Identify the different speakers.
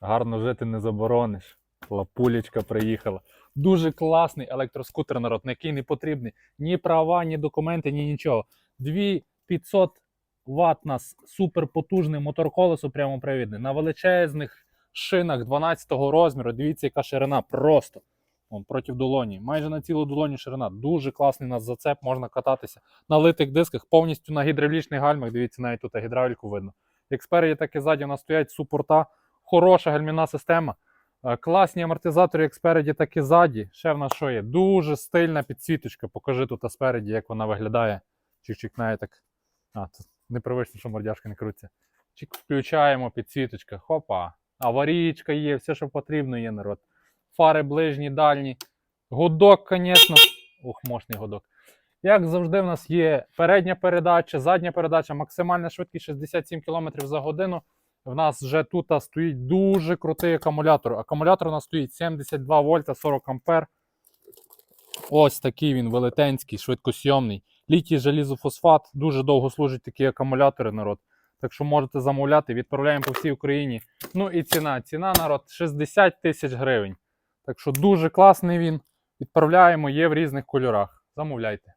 Speaker 1: Гарно жити не заборониш. Лапулечка приїхала. Дуже класний електроскутер, народ, на який не потрібні ні права, ні документи, ні нічого. 2500 Вт нас суперпотужний мотор колесо прямопривідний на величезних шинах 12 розміру. Дивіться, яка ширина просто. Вон, проти долоні. Майже на цілу долоні ширина. Дуже класний у нас зацеп, можна кататися на литих дисках, повністю на гідравлічних гальмах. Дивіться, навіть тут гідравліку видно. Як спереді, так і ззаді у нас стоять супорта. Хороша гальмівна система. Е, Класні амортизатори, як спереді, так і ззаді. Ще в нас що є? Дуже стильна підсвіточка. Покажи тут спереді, як вона виглядає. Чик-чик, навіть так. А, тут непривично, що мордяшки не крутиться. Чик, включаємо підсвіточка. Хопа. Аварійка є, все, що потрібно є, народ. Фари ближні, дальні. Гудок, звісно. Ух, мощний гудок. Як завжди, в нас є передня передача, задня передача, максимальна швидкість 67 км за годину. В нас вже тут стоїть дуже крутий акумулятор. Акумулятор у нас стоїть 72 вольта 40 ампер. Ось такий він велетенський, швидкосйомний. Літій желізофосфат. Дуже довго служать такі акумулятори, народ. Так що можете замовляти, відправляємо по всій Україні. Ну і ціна. Ціна, народ, 60 тисяч гривень. Так що дуже класний він. Відправляємо, є в різних кольорах. Замовляйте.